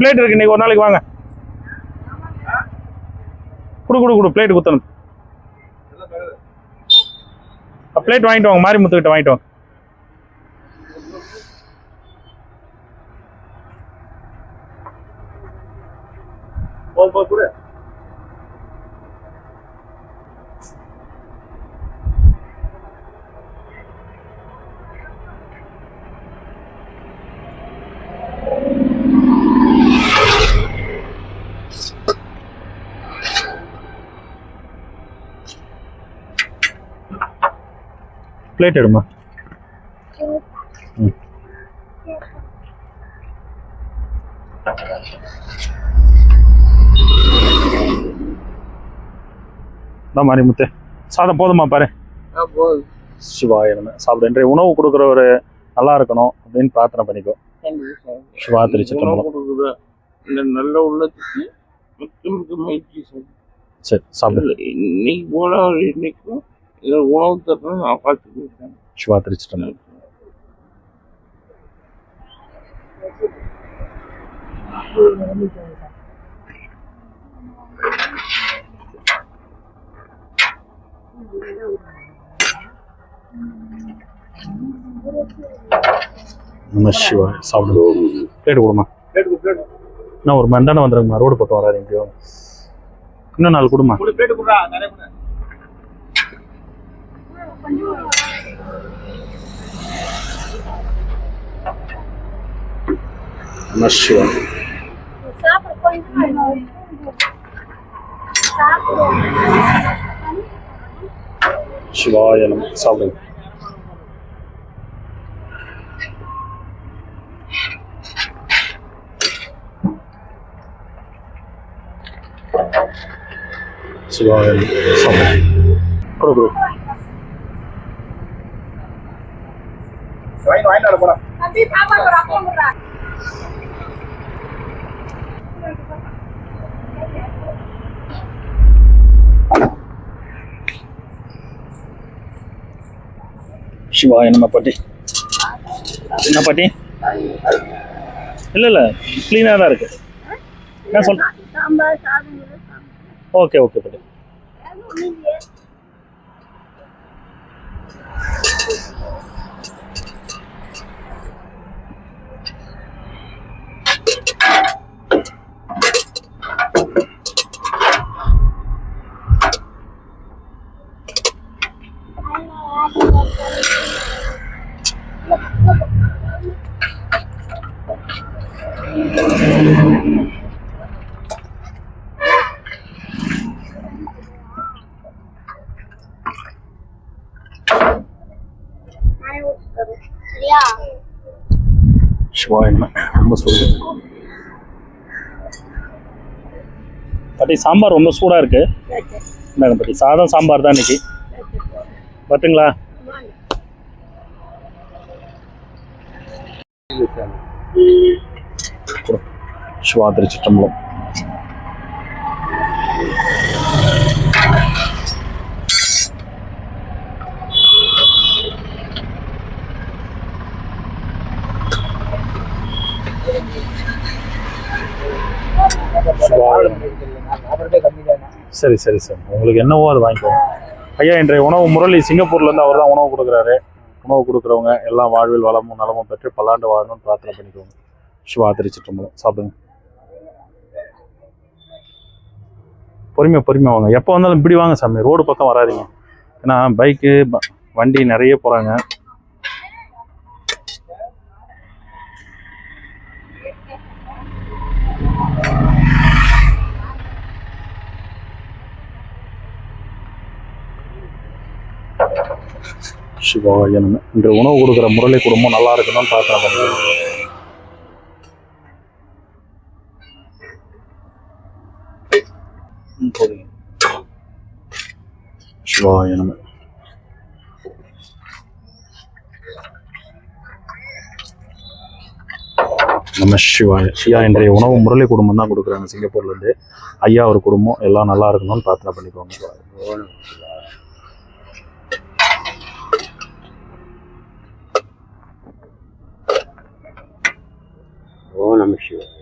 Plate இருக்கு இன்னைக்கு ஒரு நாளைக்கு வாங்க. குடு குடு குடு பிளேட் குத்தணும். பிளேட் வாங்கிட்டு வாங்க மாறி முத்துக்கிட்ட வாங்கிட்டு வாங்க. பிளேட் எடுமா? ம். தான் மாரிமுத்து. சாதம் போதுமா பாரு? சிவாய சாப்பிடு. இன்றைய உணவு கொடுக்குறவர் நல்லா இருக்கணும் அப்படின்னு பிரார்த்தனை பண்ணிக்கோ. சிவா இந்த நல்ல உள்ளத்துக்கு சரி சாப்பிடு. இன்னைக்கு போல இன்னைக்கும் இதை உணவு தரணும் நான் பார்த்துக்கிட்டேன் சிவா திருச்சிற்றம்பலம் நம சிவா சாப்பிடு பிளேட் கொடுமா. இன்னும் ஒரு மணி தானே வந்துருங்கம்மா. ரோடு பக்கம் வராதீங்க. இன்னும் நாலு கொடுமா. நம சிவா சாப்பிட கொஞ்சம் சாப்பிடு சிவாய நம சாப்பிடுங்க சிவாய நம ஒரு அப்பம் விடுறா சிவாய நம்ம பாட்டி? என்ன பாட்டி? இல்லை இல்லை க்ளீனாக தான் இருக்கு. என்ன சொல். ஓகே ஓகே பாட்டி. நம ரொம்ப சூடு. பாட்டி சாம்பார் ரொம்ப சூடாக இருக்கு. இந்தாங்க பாட்டி சாதம் சாம்பார் தான் இன்னைக்கு. பட்டுங்களா சுவாதிரி சிற்றம்பலம். சரி சரி சரி. உங்களுக்கு என்னவோ அது வாங்கிக்கோங்க. ஐயா இன்றைய உணவு முரளி சிங்கப்பூர்லேருந்து அவர் தான் உணவு கொடுக்குறாரு. உணவு கொடுக்குறவங்க எல்லாம் வாழ்வில் வளமும் நலமும் பெற்று பல்லாண்டு வாழணும்னு பிரார்த்தனை பண்ணிக்கோங்க. சிவா திருச்சிற்றம்பலம் சாப்பிடுங்க. பொறுமையாக பொறுமையாக வாங்க. எப்போ வந்தாலும் இப்படி வாங்க சாமி. ரோடு பக்கம் வராதீங்க. ஏன்னா பைக்கு வண்டி நிறைய போகிறாங்க சிவாய நம்ம இன்று உணவு கொடுக்குற முரளி குடும்பம் நல்லா இருக்கணும்னு பிரார்த்தனை சிவாய நம்ம நம்ம சிவாய ஐயா இன்றைய உணவு முரளி குடும்பம் தான் கொடுக்குறாங்க சிங்கப்பூர்லேருந்து ஐயா ஒரு குடும்பம் எல்லாம் நல்லா இருக்கணும்னு பிரார்த்தனை பண்ணிக்கோங்க. ஓ நம சிவாய்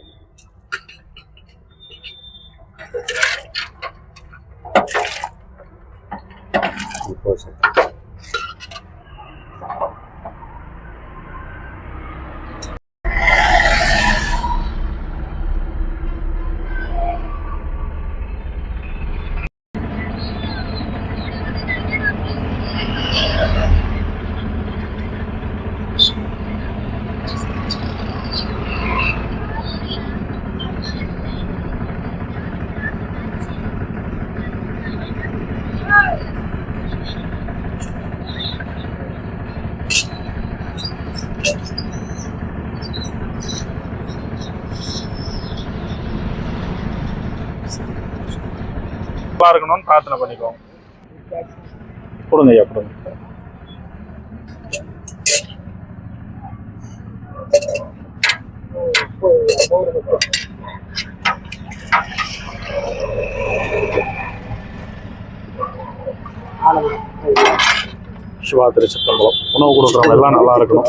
நல்லா இருக்கணும்னு பிரார்த்தனை பண்ணிக்கோங்க கொடுங்க ஐயா கொடுங்க. சிவா திருச்சிற்றம்பலம். உணவு கொடுக்குறவங்க எல்லாம் நல்லா இருக்கணும்.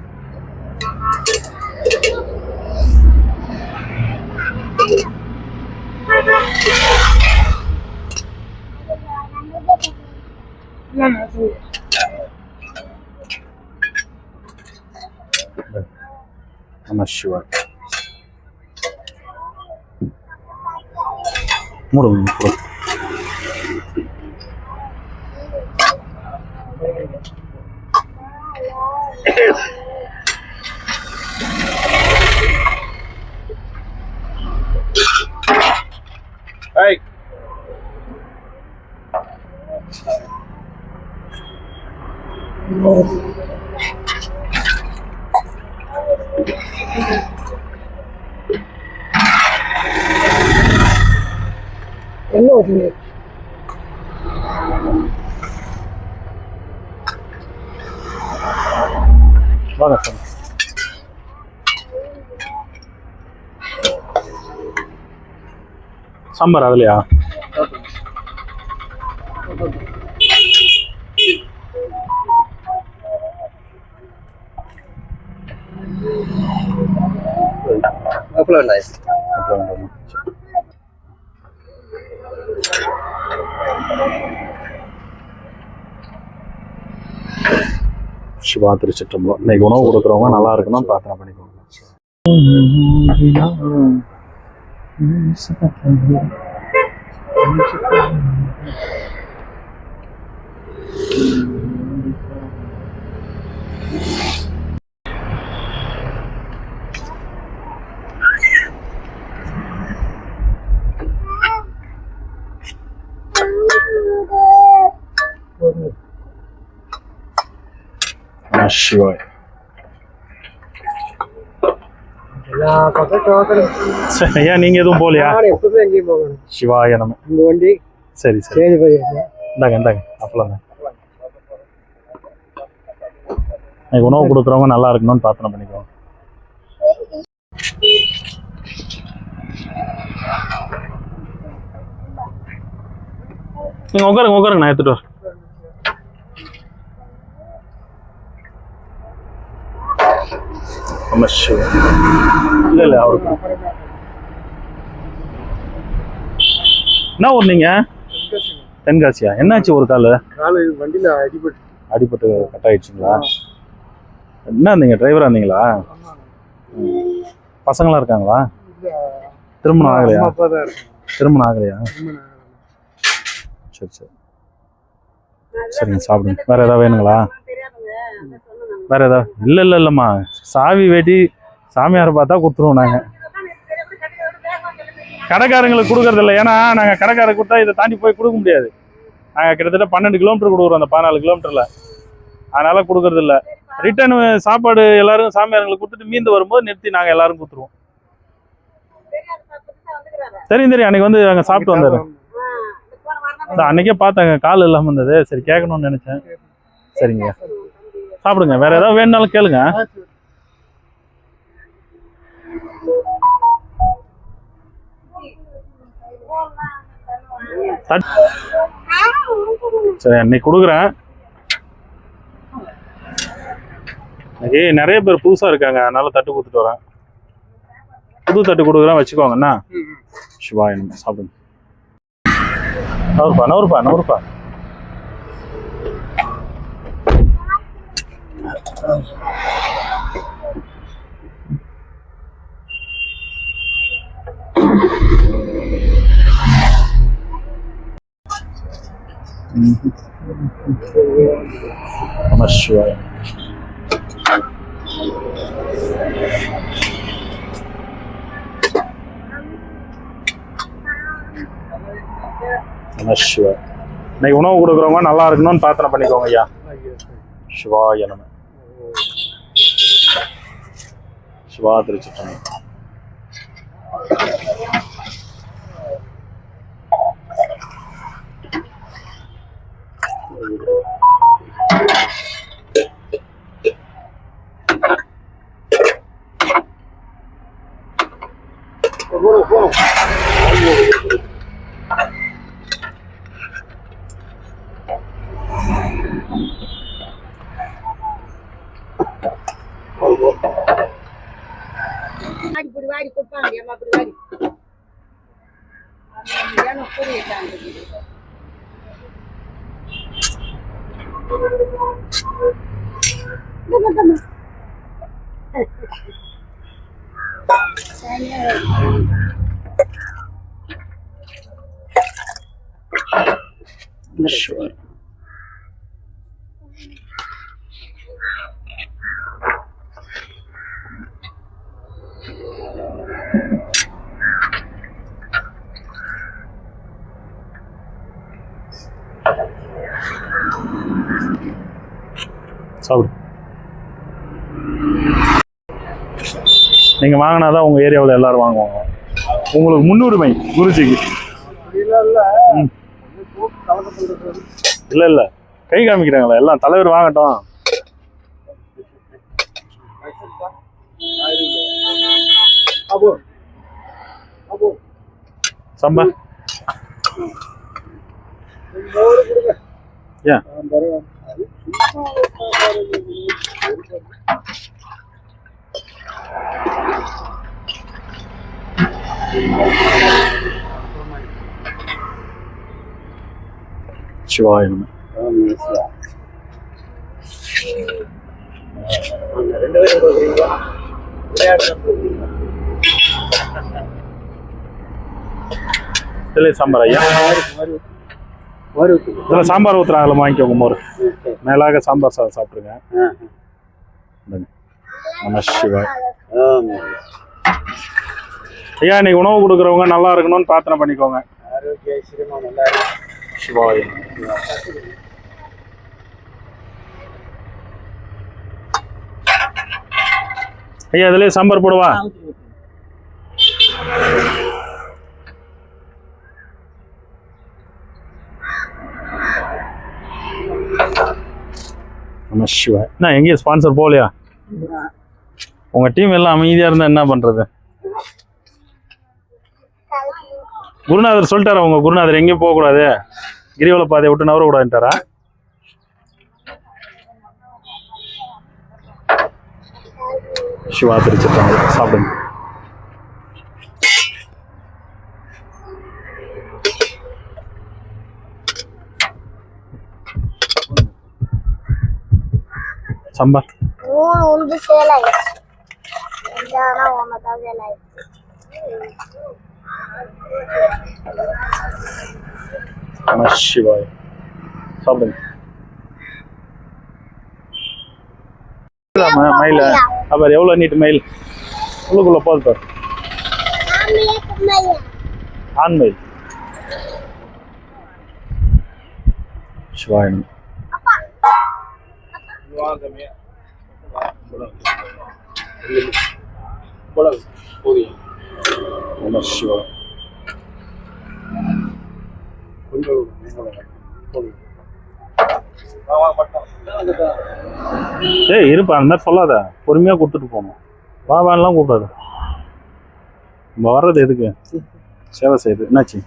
சிவாய் நம சிவாய் மூடுங்க மூடுங்க. வாங்க சார். சாம்பார் அதுலையா? அவ்வளோ நைஸ் அப்புறம் சிவா திருச்சிற்றம்பலம். இன்னைக்கு உணவு கொடுக்குறவங்க நல்லா இருக்கணும் பிரார்த்தனை பண்ணிக்கோங்க. நம சிவாய் சரி ஐயா நீங்க எதுவும் போகலையா நான் எப்பவுமே எங்கேயும் போகணும் சிவாய நம்ம இந்த வண்டி சரி சரி இந்தாங்க இந்தாங்க அப்பலாங்க இன்னைக்கு உணவு கொடுக்குறவங்க நல்லா இருக்கணும்னு பிரார்த்தனை பண்ணிக்குவோம் நீங்க உட்காருங்க உட்காருங்க நான் எடுத்துட்டு வரேன் சிவ இல்ல இல்ல அவருக்கு என்ன ஊர் நீங்க? தென்காசியா. என்னாச்சு ஒரு கால்? காலை வண்டியில் அடிபட்டு. அடிபட்டு கட் ஆயிடுச்சுங்களா என்ன இருந்தீங்க டிரைவரா இருந்தீங்களா. பசங்களாம் இருக்காங்களா? திருமணம் ஆகலையா? திருமணம் ஆகலையா? சரி சரி. சரிங்க சாப்பிடுங்க. வேற ஏதாவது வேணுங்களா? வேற ஏதாவது? இல்லை இல்லை இல்லைம்மா. சாவி வேட்டி சாமியாரை பார்த்தா கொடுத்துருவோம் நாங்கள் கடைக்காரங்களுக்கு கொடுக்கறது இல்லை. ஏன்னா நாங்கள் கடைக்காரர் கொடுத்தா இதை தாண்டி போய் கொடுக்க முடியாது. நாங்கள் கிட்டத்தட்ட பன்னெண்டு கிலோமீட்டர் கொடுக்குறோம் அந்த பதினாலு கிலோமீட்டரில் அதனால கொடுக்கறது இல்லை. ரிட்டர்ன் சாப்பாடு எல்லாரும் சாமியாருங்களுக்கு கொடுத்துட்டு மீந்து வரும்போது நிறுத்தி நாங்கள் எல்லாரும் கொடுத்துருவோம். தெரியும் தெரியும். அன்னைக்கு வந்து அங்கே சாப்பிட்டு வந்தாரு. அன்னைக்கே பார்த்தாங்க கால் இல்லாமல் இருந்தது. சரி கேட்கணும்னு நினைச்சேன். சரிங்க. சாப்பிடுங்க. வேற ஏதாவது வேணுனாலும் கேளுங்க. சரி அன்னைக்கு கொடுக்குறேன். இன்னைக்கு நிறைய பேர் புதுசா இருக்காங்க. அதனால தட்டு கொடுத்துட்டு வரேன். புது தட்டு கொடுக்குறேன். வச்சுக்கோங்க என்ன சிவாய நம்ம சாப்பிடுங்க. நவருப்பா நவருப்பா நவருப்பா Mas sure. நம சிவாய் இன்னைக்கு உணவு கொடுக்குறவங்க நல்லா இருக்கணும்னு பிரார்த்தனை பண்ணிக்கோங்க ஐயா சிவாய நம்ம சிவா திருச்சிட்டமே வாடி சிவாய சாப்பிடு. நீங்க வாங்கினாதான் உங்க ஏரியாவில் எல்லாரும் வாங்குவாங்க. உங்களுக்கு முன்னுரிமை குருஜிக்கு. இல்ல இல்ல. கை காமிக்கிறாங்களா. எல்லாம் தலைவர் வாங்கட்டும். சம்பா. ஏன்? அது சும்மா உட்கார்ந்து சாம்பார் ஐயா. மாதிரி சாம்பார் ஊத்துறாங்க வாங்கிக்கோங்க மோர். மேலாக சாம்பார் சாதம் சாப்பிட்ருங்க நம சிவாய் ஐயா இன்னைக்கு உணவு கொடுக்குறவங்க நல்லா இருக்கணும்னு பிரார்த்தனை பண்ணிக்கோங்க. ஆரோக்கிய ஐஸ்வர்யமா நல்லா இருக்கு. சிவாய ஐயா இதுலயே சாம்பார் போடுவா? நம சிவாய் என்ன எங்கேயும் ஸ்பான்சர் போகலையா? உங்க டீம் எல்லாம் அமைதியா இருந்தா என்ன பண்றது? குருநாதர் சொல்லிட்டாரா உங்க குருநாதர் எங்கேயும் போகக்கூடாது? கிரிவல பாதையை விட்டு நவர கூடாதுட்டாரா சிவா திருச்சிட்டாங்க சாப்பிடுங்க. சம்பா. மூணு உண்டு சேல் ஆயிடுச்சு. ரெண்டானா ஒன்னதான் சிவாய் சாப்பிடுங்க மயில அப்புறம் எவ்வளோ நீட்டு மயில் உள்ளுக்குள்ள போகுது பாரு ஆண் மயில் சிவாயனம் நம சிவாய் ஏய் இருப்பா அந்த மாதிரி சொல்லாத. பொறுமையாக கொடுத்துட்டு போகணும் வா வான்லாம் கூப்பிடாது. நம்ம வர்றது எதுக்கு? சேவை செய்யுது. என்னாச்சு?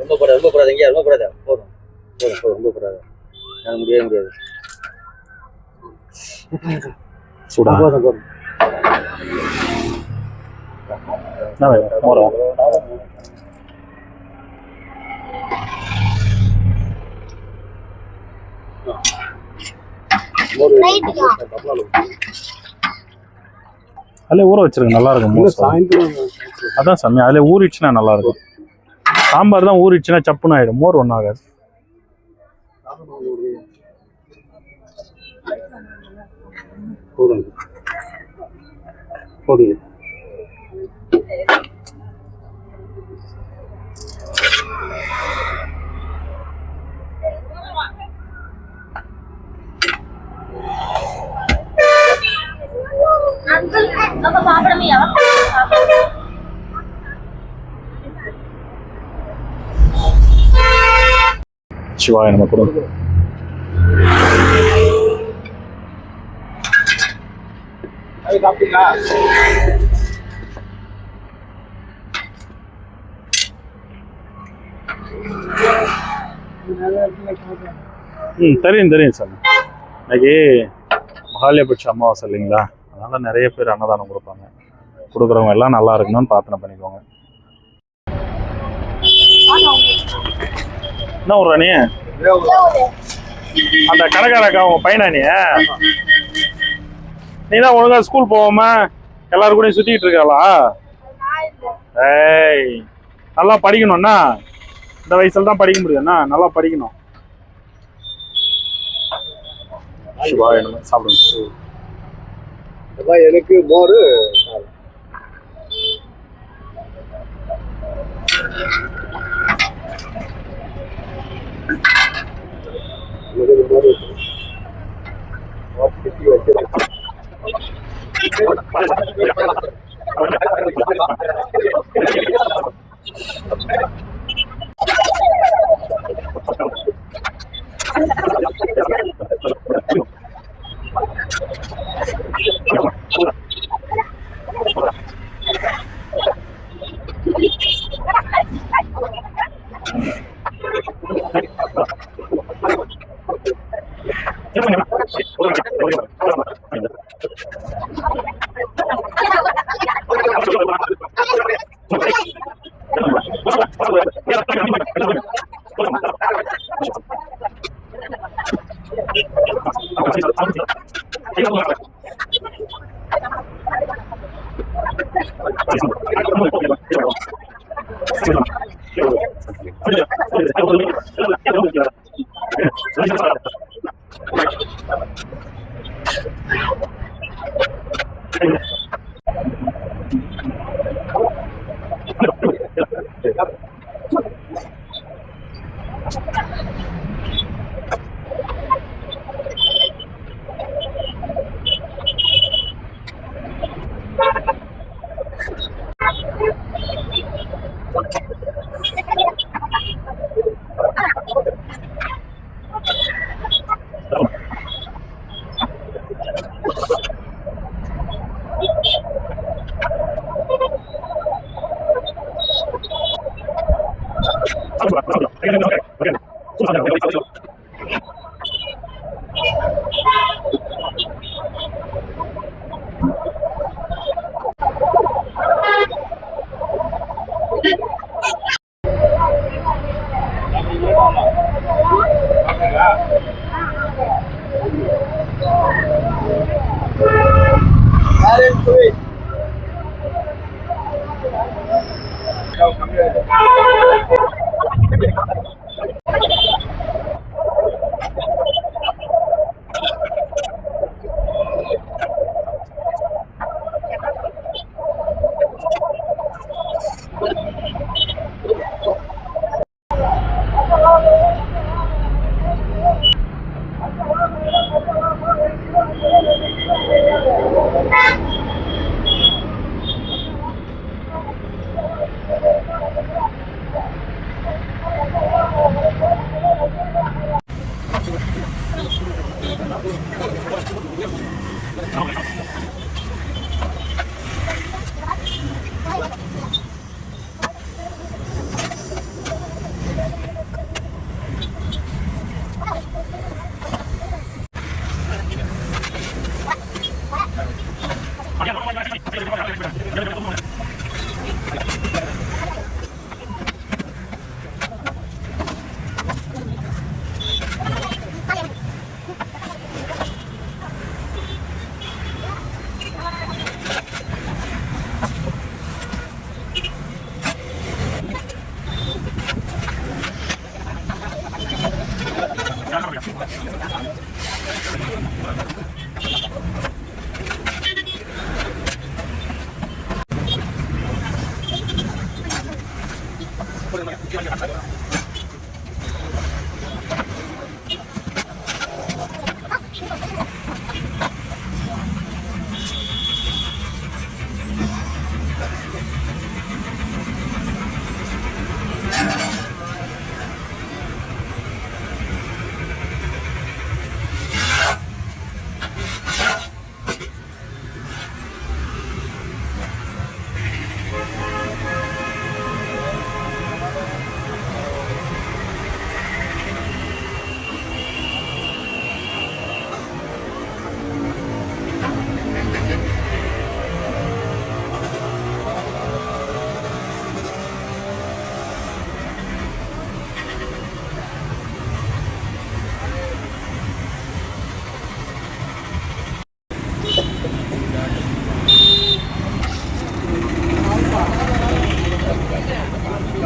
ரொம்ப போடாது ரொம்ப போடாது எங்கேயா ரொம்ப போடாத. போதும் போதும் போதும் ரொம்ப போடாத. எனக்கு முடியவே முடியாது. சூடா. போதும் போதும். மோரா நைட்டுக்கா அதிலே ஊற வச்சிருங்க நல்லா இருக்கும். அதான் சாமி அதிலே ஊறிடுச்சுன்னா நல்லா இருக்கும். சாம்பார் தான் ஊறிடுச்சுன்னா சப்புன்னு ஆயிடும். மோர் ஒன்றும் ஆகாது. போதும் போதும் அங்கிள் நம்ம சாப்பிடமையா சிவாய நம்ம கொடுங்க அது சாப்பிட்டீங்களா ம் தெரியும் தெரியும் சார் இன்னைக்கு மகாலயபட்ச அமாவாசை இல்லைங்களா அதனால் நிறைய பேர் அன்னதானம் கொடுப்பாங்க. கொடுக்குறவங்க எல்லாம் நல்லா இருக்கணும்னு பிரார்த்தனை பண்ணிக்கோங்க. என்ன ஒரு நீ அந்த கடைக்காரக்கா உங்க பையனா நீ? நீ தான் ஒழுங்கா ஸ்கூல் போகாம எல்லாரும் கூடயும் சுத்திட்டு இருக்காளா? ஏய் நல்லா படிக்கணும்னா இந்த வயசுல தான் படிக்க முடியும்னா நல்லா படிக்கணும். சிவாய சாப்பிடுங்க. அப்போ எனக்கு மோர் Thank you. 收到收到 Thank you.